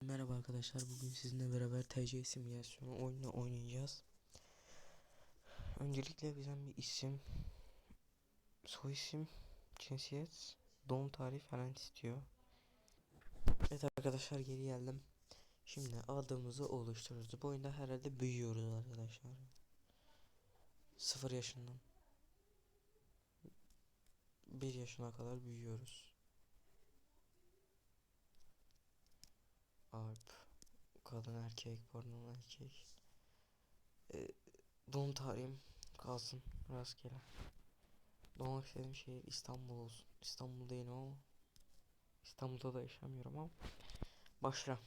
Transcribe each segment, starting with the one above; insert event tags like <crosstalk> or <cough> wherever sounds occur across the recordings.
Merhaba arkadaşlar bugün sizinle beraber TC simülasyonu oyunu oynayacağız. Öncelikle bizden bir isim, soy isim, cinsiyet, doğum tarihi falan istiyor. Evet arkadaşlar geri geldim. Şimdi adımızı oluşturuyoruz. Bu oyunda herhalde büyüyoruz arkadaşlar. 0 yaşından 1 yaşına kadar büyüyoruz. Alp kadın erkek pardon erkek. Ee, doğum tarihim kalsın rastgele. Doğmak istediğim şehir İstanbul olsun. İstanbul değilim ama İstanbul'da da yaşamıyorum ama başla.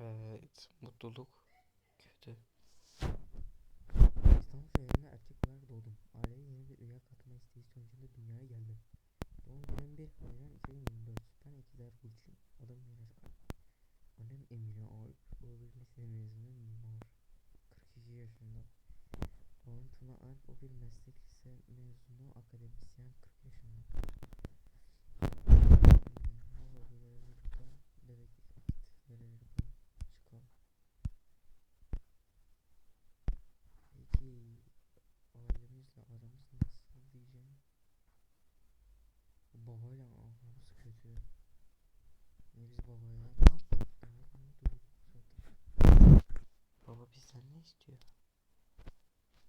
Evet mutluluk kötü. İstanbul şehrinde erkek olarak doğdum. Aileye yeni bir üye katma isteği sonucunda dünyaya geldim. Doğum günüm 1 Haziran 2024 ben ikizler burçluyum adım Miraç Alp Annem Emine o bir lise mezunu mimar 42 yaşında. Babam Tuna Alp o bir meslek lise mezunu akademisyen 40 yaşında. Peki ailemizle Babayla biz babaya ne yaptık? Evet, ne oldu? Zaten. Baba bizden ne istiyor?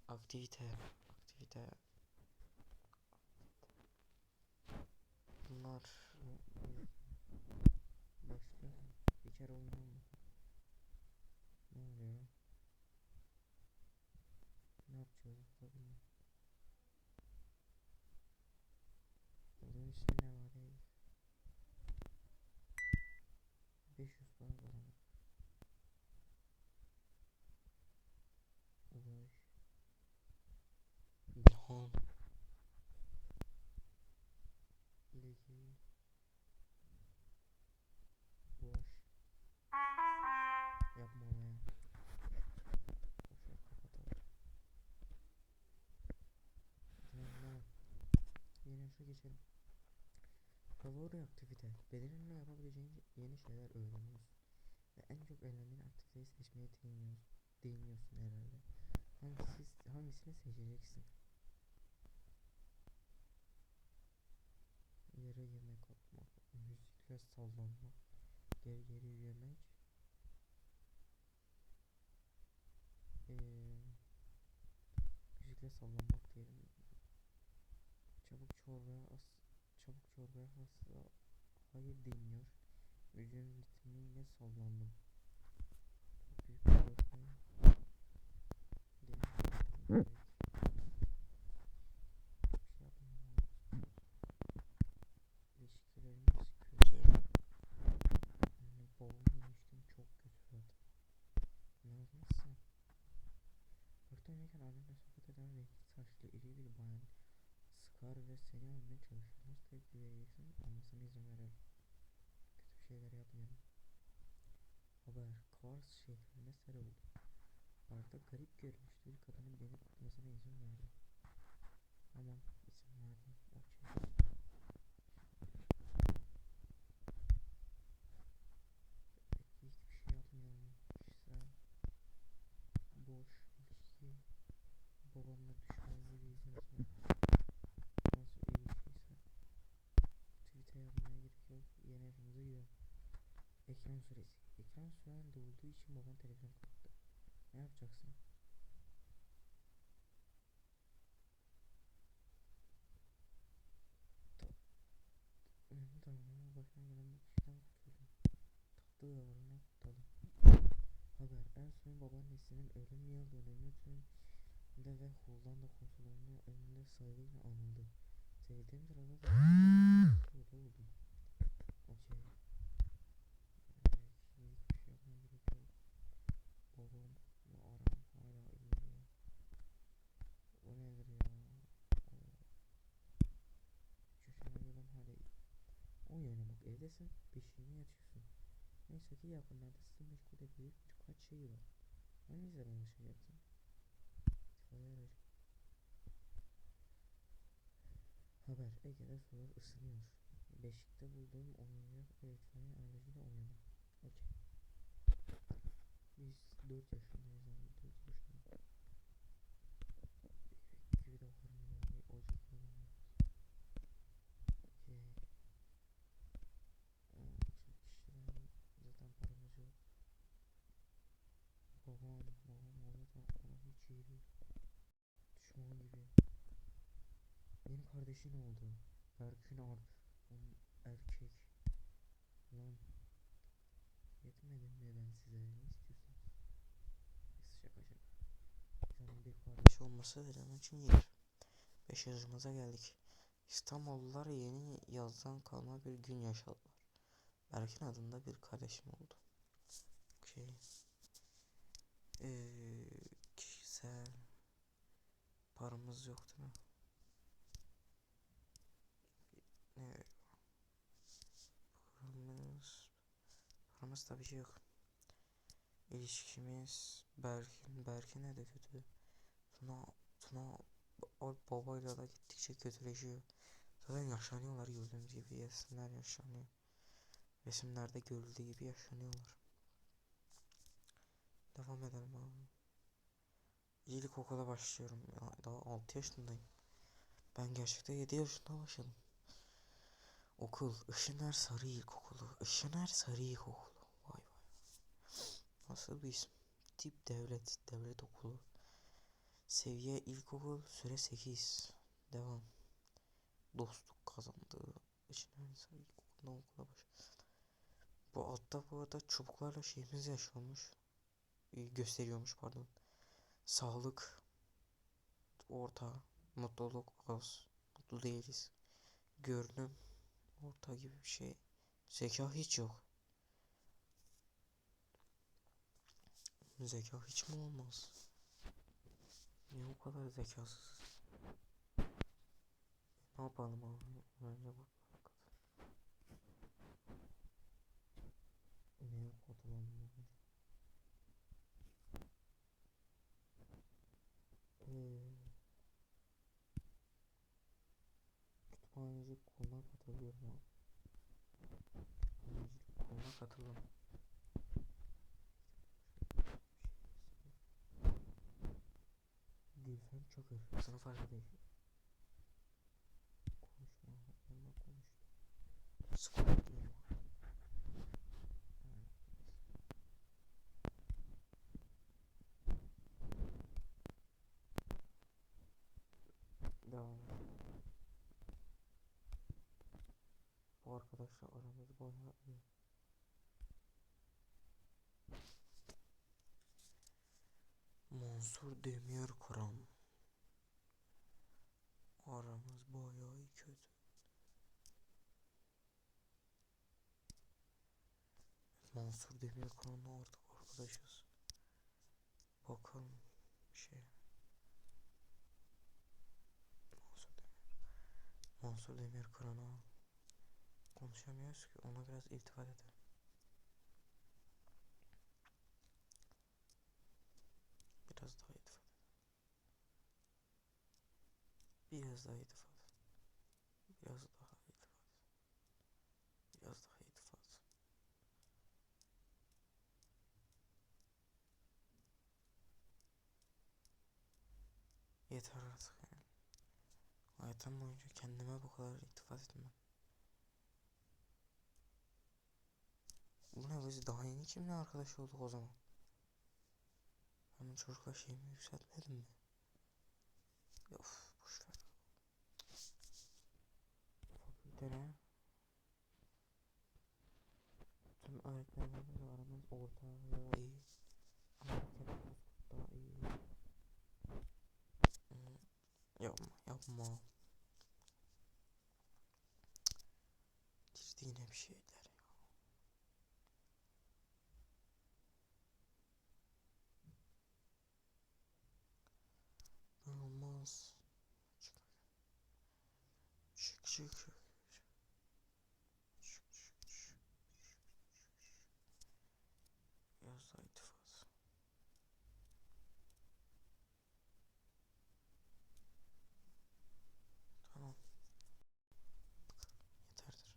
Aktivite, aktivite. Bunlar başka bir kere Yapma be. Boşver kapatalım. Yeni yaşa geçelim. Favori aktivite. Bedeninle yapabileceğin yeni şeyler öğreniyorsun. Ve en çok eğlendiğin aktiviteyi seçmeye değiniyorsun, değiniyorsun herhalde. Hangisi, hangisini seçeceksin? Yere yemek atmak, müzikle sallanmak, geri geri yürümek. Ee, müzikle sallanmak diyelim. Çabuk çorbaya as çabuk çorbaya asla hayır demiyor. Vücudun ritmiyle sallandım. Büyük Bir şey yapmam lazım. İlişkilerimiz kötü. Anne babamla ilişkim çok kötü zaten. Ne yazmışsın? Parkta oynarken annemle sohbet eden renkli saçlı iri bir bayan sıkar ve seni almaya çalışır. Nasıl tepki vereceksin? Almasına izin verelim. Kötü şeyler yapmayalım. Haber. Kars sel oldu. Barda garip görünüşlü bir kadının beni tutmasına izin verdi. Tamam izin verdim. Okey. Peki hiçbir şey yapmayalım. Kişisel. Boş. ilişki. Babamla düşman gibi izlesin. Nasıl iyi bir şeyse. Tweet'e yazmaya gerek yok. Yeni evimize gidelim. Ekran süresi. Ekran süren dolduğu için babam telefon kapattı. Ne yapacaksın? Ta- Hı, Tamam, başına gelen bir kişiden kurtuldum. Tatlı dağlarına kutladım. Haber. En son babaannesinin ölüm yıl dönümü de ve Hollanda konsolosluğunun önünde saygıyla anıldı. Sevdiğim sırada da <laughs> oldum. Okey. Evet, hiçbir şey yapmaya gerek yok. Babamla aram hala iyi. O nedir ya? Çocuğuma gelem hala iyi. Oyun oynamak evdesin, beşiğine yatıyorsun. Neyse ki yakınlarda sizi meşgul edecek birkaç şey var. Hangisinden ulaşacaksın? İtfaiye aracı. Haber Ege'de sular ısınıyor. Beşik'te bulduğum oyuncak elektronik aracıyla oynadım. Okey. Biz 4 yaşındayız abi 4 yaşındayız. Bebek gibi de hormon oluyor. Ocak oluyor. Okey. Aa, Şimdi kişiden zaten paramız yok. Babam, babam orada da bana hiç iyi değil. Düşman gibi. Kardeşin oldu. Berkin. Onun erkek. Lan. Yetmedim mi ben size? Ne istiyorsunuz? Neyse şaka şaka. Canım bir kardeş olması benim için iyidir. 5 yaşımıza geldik. İstanbullular yeni yazdan kalma bir gün yaşadılar. Berkin adında bir kardeşim oldu. Okey. Ee, kişisel paramız yok değil mi? Evet. Paramız paramız tabii ki yok. İlişkimiz Berkin Berkin de kötü. Tuna Tuna Alp babayla da gittikçe kötüleşiyor. Zaten yaşlanıyorlar gördüğünüz gibi resimler yaşlanıyor. Resimlerde görüldüğü gibi yaşlanıyorlar. Devam edelim abi. İlkokula başlıyorum. Ya, daha 6 yaşındayım. Ben gerçekten 7 yaşında başladım. Okul Işıner Sarı İlkokulu. Işıner Sarı İlkokulu. Vay vay. Nasıl bir isim? Tip devlet. Devlet okulu. Seviye ilkokul. Süre 8. Devam. Dostluk kazandı. Işıner Sarı İlkokulu'ndan okula başladı. Bu altta bu arada çubuklarla şeyimiz yaşanmış. Ee, Gösteriyormuş pardon. Sağlık. Orta. Mutluluk az. Mutlu değiliz. Görünüm orta gibi bir şey. Zeka hiç yok. Zeka hiç mi olmaz? Niye o kadar zekasız? Ne yapalım abi? Bence bu Ne katılalım abi? Ee, kütüphanecilik koluna katılıyorum katıldım. Gülfem Çakır. Sınıf arkadaşı. Konuşma. Onunla konuştum. Squid Game. Devam. Bu arkadaşla aramız bayağı iyi. Mansur Demir Kur'an. Aramız bayağı kötü. Mansur Demir Kur'an'la artık arkadaşız. Bakalım şey. Mansur Demir. Mansur Demir Kur'an'a konuşamıyoruz ki ona biraz iltifat edelim. Biraz daha iltifat edelim. Biraz daha iltifat. Biraz daha iltifat. Biraz daha iltifat. Yeter artık yani. Hayatım boyunca kendime bu kadar iltifat etmem. Bu ne biz daha yeni kimle arkadaş olduk o zaman? Bu çocukla şeyimi yükseltmedim mi? Of Fakültene tüm öğretmenlerle aramız orta ve iyi. Ama daha iyi. Hmm, Yapma yapma. Girdi yine bir şeyler ya. Olmaz. Çık çık çık. Çık çık çık. Biraz daha iltifat. Tamam. Yeterdir.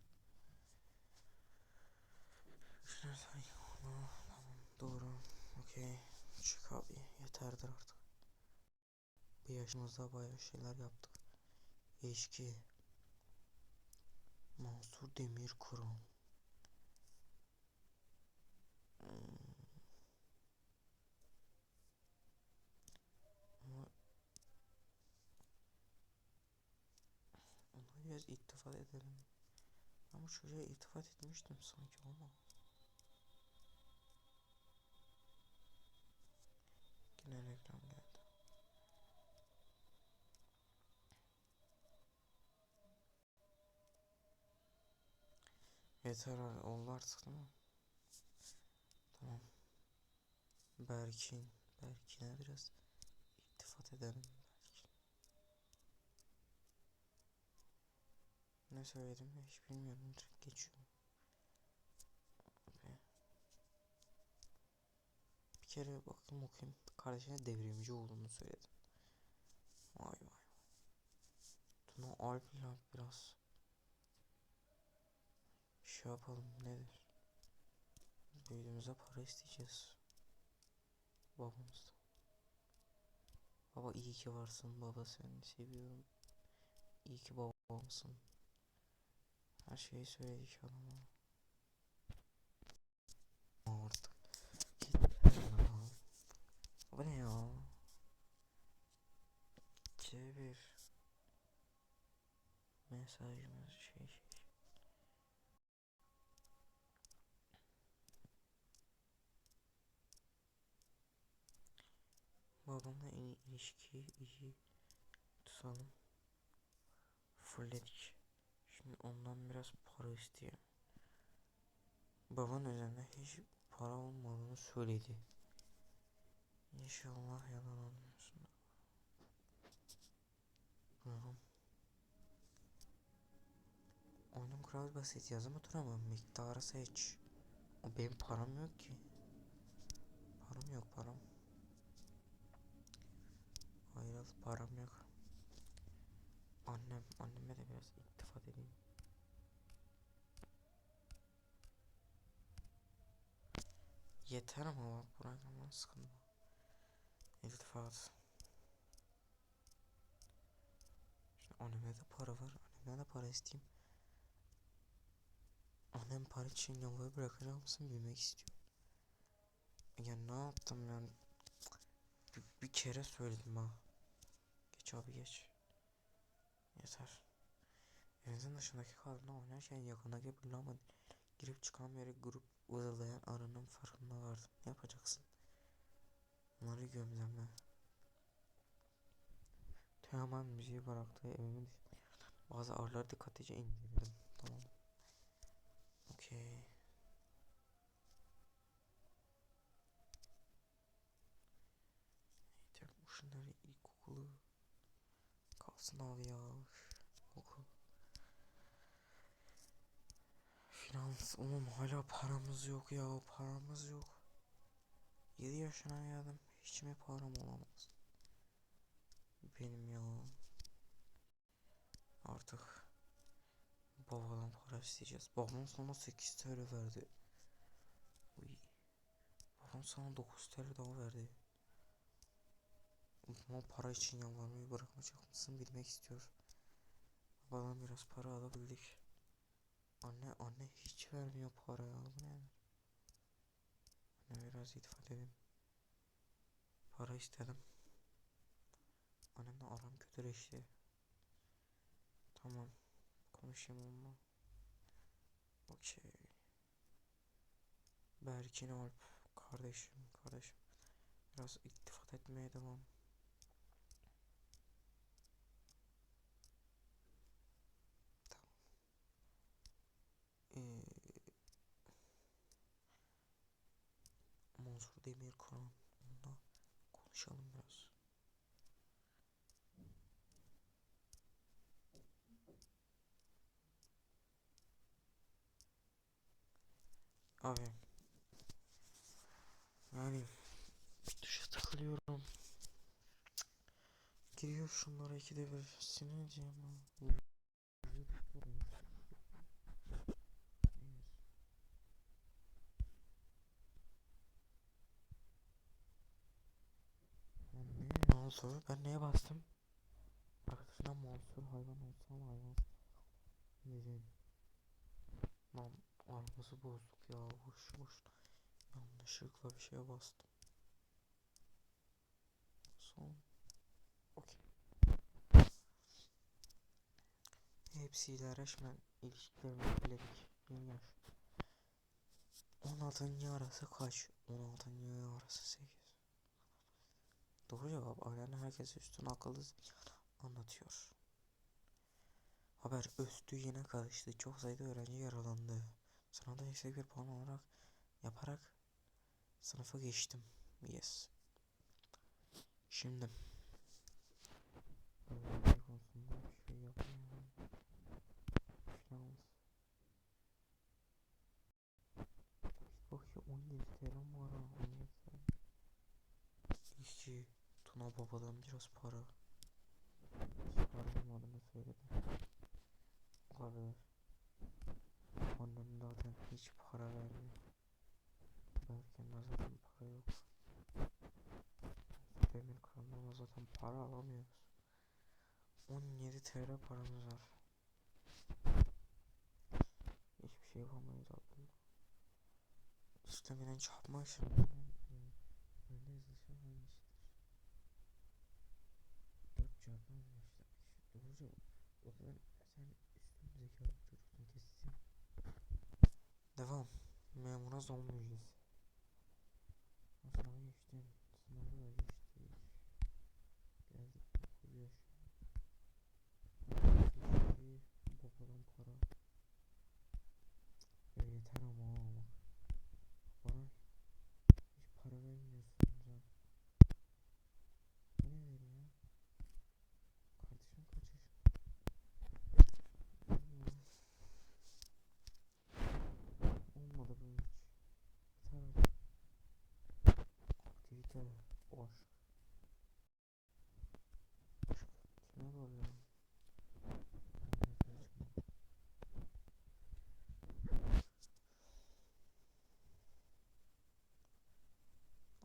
Nereden yana? Tamam doğru. Okey. Çık abi yeterdir artık. Bir yaşımızda bayağı şeyler yaptık. İlişki. Mansur Demir. Ama ona biraz iltifat edelim. Bu çocuğa iltifat etmiştim sanki ama. Yine geldi. Yeter oldu artık değil mi? Tamam. Berkin. Berkin'e biraz iltifat edelim Berkin. Ne söyledim hiç bilmiyorum. Geçiyorum. Bir kere bakayım okuyayım. Kardeşine devrimci olduğunu söyledin. Vay vay vay. Tuna Alp'la biraz şey yapalım nedir? Büyüdüğümüzde para isteyeceğiz. Babamızdan. Baba iyi ki varsın baba seni seviyorum. İyi ki babamsın. Her şeyi söyledik adama. Artık. Bu ne ya? C1 Mesajımız şey şey. Babamla il- ilişkiyi iyi tutalım. Fulledik. Şimdi ondan biraz para isteyelim. Baban üzerinde hiç para olmadığını söyledi. İnşallah yalan olmuyorsun. Babam. Oyunun kuralı basit yazımı dur ama miktarı seç. O benim param yok ki. Param yok param. Hayır param yok. Annem, anneme de biraz iltifat edeyim. Yeter ama bak bırak ama sıkılma. İltifat. Şimdi anneme de para var. Anneme de para isteyeyim. Annem para için yolları bırakacak mısın bilmek istiyor. Ya ne yaptım yani? Bir, bir kere söyledim ha. Geç abi geç. Yeter. Evinizin dışındaki kadınla oynarken yakındaki bir lamba girip çıkan bir grup vızıldayan arının farkında vardım. Ne yapacaksın? Onları gömlemle. Teoman müziği bıraktığı evimin bazı ağırları dikkatlice indirdim. Tamam. Okey. Yeter bu şunları ilkokulu kalsın abi ya. Okul. Finans oğlum hala paramız yok ya paramız yok. 7 yaşına geldim hiç mi param olamaz? Benim ya. Artık babadan para isteyeceğiz. Babam sana 8 TL verdi. Uy. Babam sana 9 TL daha verdi. Ama para için yalvarmayı bırakmayacak mısın bilmek istiyor. Babadan biraz para alabildik. Anne anne hiç vermiyor para ya bu ne? Anne biraz iltifat edin. Para istedim. Annemle aram kötüleşti. Tamam. Konuşayım onunla. Okey. Berkin Alp. Kardeşim kardeşim. Biraz iltifat etmeye devam. Tamam. Ee, Mansur Demir Kur'an. Konuşalım biraz. Abi. Yani bir duşa takılıyorum. Giriyor şunlara ikide bir sinir edeceğim oldu. Ben neye bastım? Arkadaşına Mansur hayvan olsam hayvan. Dedim. Lan arabası bozuk ya. Boş boş. Yanlışlıkla bir şeye bastım. Son. Okey. Hepsiyle resmen ilişkilerimi biledik. Yaş. 16. arası kaç? 16. arası 8. Doğru cevap. Ailen herkes üstün akıllı anlatıyor. Haber üstü yine karıştı. Çok sayıda öğrenci yaralandı. Sınavda yüksek bir puan olarak yaparak sınıfa geçtim. Yes. Şimdi öğrenci konusunda bir şey yapmayalım. Finans. Bakıyor 17 TL var ha 17 TL. Tuna babadan biraz para. Çıkarmadığını söyledi. Olabilir. Annem zaten hiç para vermiyor. Berken'de zaten para yok. Demir kanalda zaten para alamıyoruz. 17 TL paramız var. Hiçbir şey yapamayız aslında. İstemeden çarpma işleminden önde yazılışa hangisidir? 4 çarpma arkadaşlar. Doğru cevap. O zaman sen üstün zekalı çocuksun kesin. Devam. Memura müjdesi. Sınavı geçtim. Sınavı da geçtik. Geldik 9 yaşa. İşte babadan para. Ya yeter ama ama. Bana hiç para vermiyorsun sen. Bu nedir ya? Kardeşim kaç yaşında? Hmm. Olmadı bu hiç. Yeter artık. Aktivite boş. Bağlıyorum?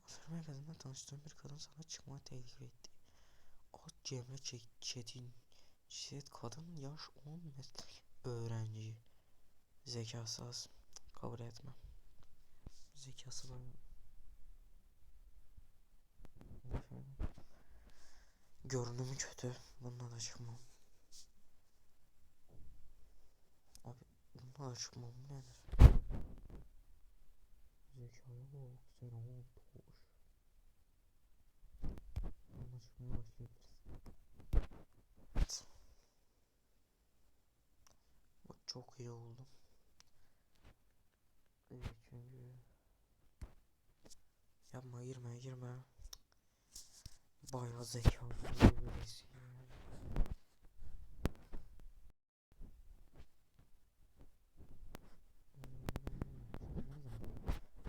Aferin merkezinde tanıştığım bir kadın sana çıkma teklif etti. O Cemre Çe- Çetin. Cinsiyet kadın, yaş 10 meslek öğrenci. Zekası az. Kabul etmem. Zekası var. Aferin. Görünümü kötü. Bununla da çıkmam. Abi bununla da çıkmam. Bu nedir? Zekaya bak. Sen on toş. Bununla çıkmaya başlayabiliriz. Bu çok iyi oldu. Evet çünkü Yapma girme girme. Bayağı zekalı birisi ya.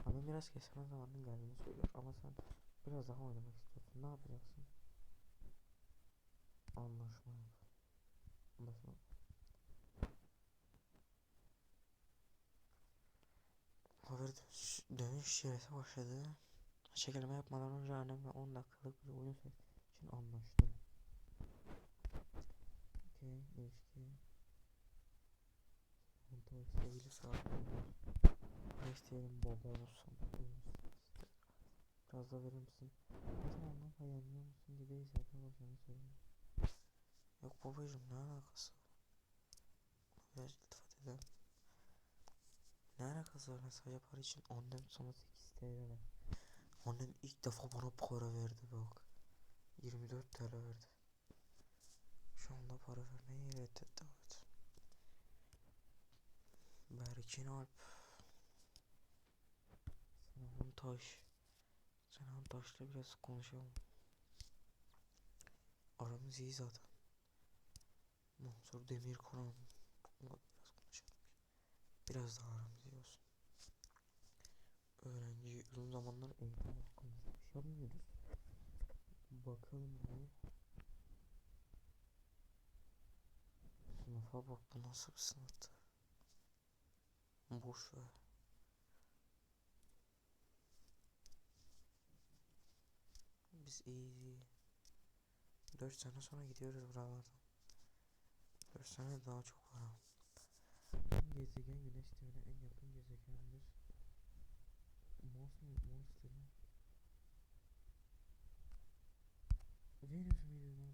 Abi biraz kesme zamanının geldiğini söylüyor ama sen biraz daha oynamak istiyorsun. Ne yapacaksın? Anlaşma yap. Anlaşma. Haber dönüş, dönüş şivesi başladı. Çekilme yapmadan önce annemle 10 dakikalık bir oyun için anlaştım. Okey, ilişki. Montaj sevgili saatler. Ne isteyelim baba olsun. Biraz da verir misin? Ne zamandan dayanıyor musun gibi hesapla başlamayı söylüyorum. Yok babacım ne alakası? Biraz iltifat edelim. Ne alakası var mesaj yapar için annem sana 8 TL ver. Annem ilk defa bana para verdi bak. 24 TL verdi. Şu anda para vermeyi reddetti evet. Berkin Alp. Sinan Taş. Sinan Taş'la biraz konuşalım. Aramız iyi zaten. Mansur Demirkoran. Onunla biraz konuşalım. Biraz daha aramız iyi olsun. Öğrenci uzun zamanlar bakalım bir. Sınıfa bak bu nasıl bir sınıftı. Boş ver. Biz iyi. 4 sene sonra gidiyoruz buralardan. 4 sene daha çok var. Gezegen güneş sistemine en yakın gezegenimiz Mars mı? Mars mı? It's easier for me to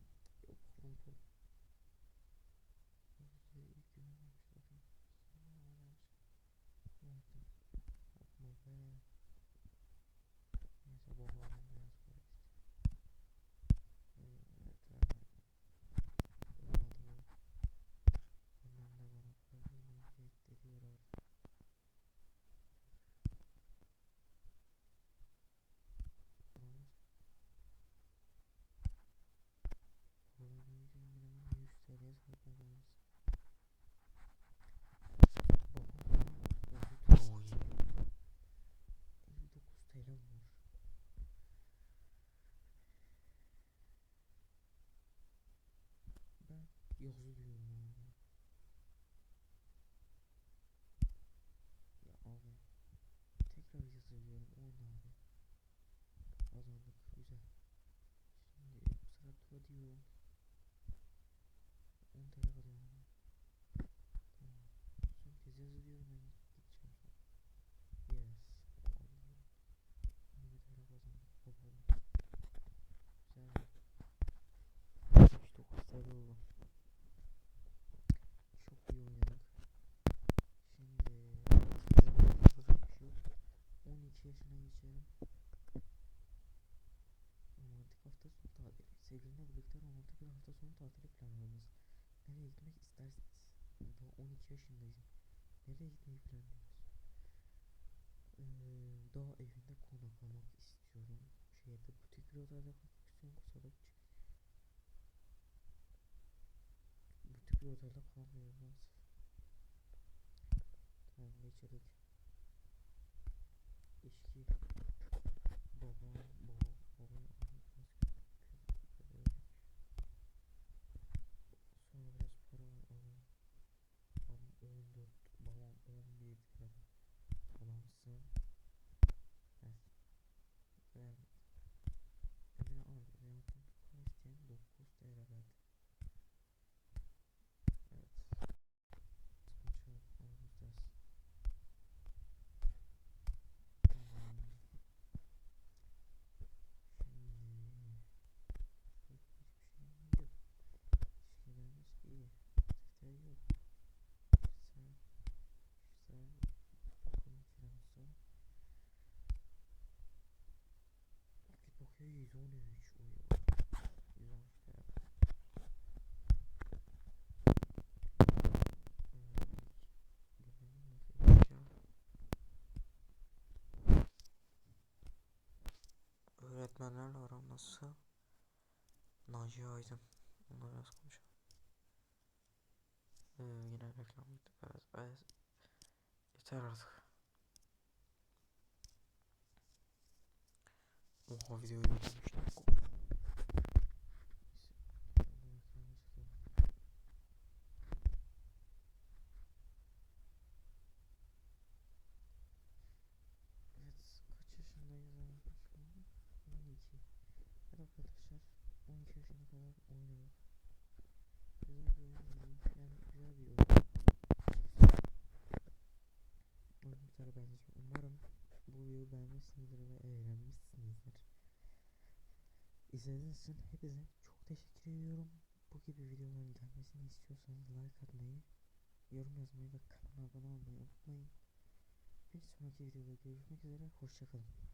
yazı diyorum ya. Ya abi. Tekrar yazı. Oldu abi. Azaldık. Güzel. Şimdi bu sefer tura diyorum. da evinde konaklamak istiyorum. Şehirde butik bir otelde kalmak istiyorum. Kısalık butik bir otelde kalmıyorum maalesef. Tamam geçelim. İşki. Baba, baba, baba. 113 uyuyor. 113 lira. Öğretmenlerle aram nasıl? Naci Aydın. Onunla biraz konuşalım. Ee, yine reklam gitti. Evet, evet. Yeter artık. on rend vidéo. İzlediğiniz hepinize çok teşekkür ediyorum. Bu gibi videoların gelmesini istiyorsanız like atmayı, yorum yazmayı ve kanala abone olmayı unutmayın. Bir sonraki videoda görüşmek üzere, hoşçakalın.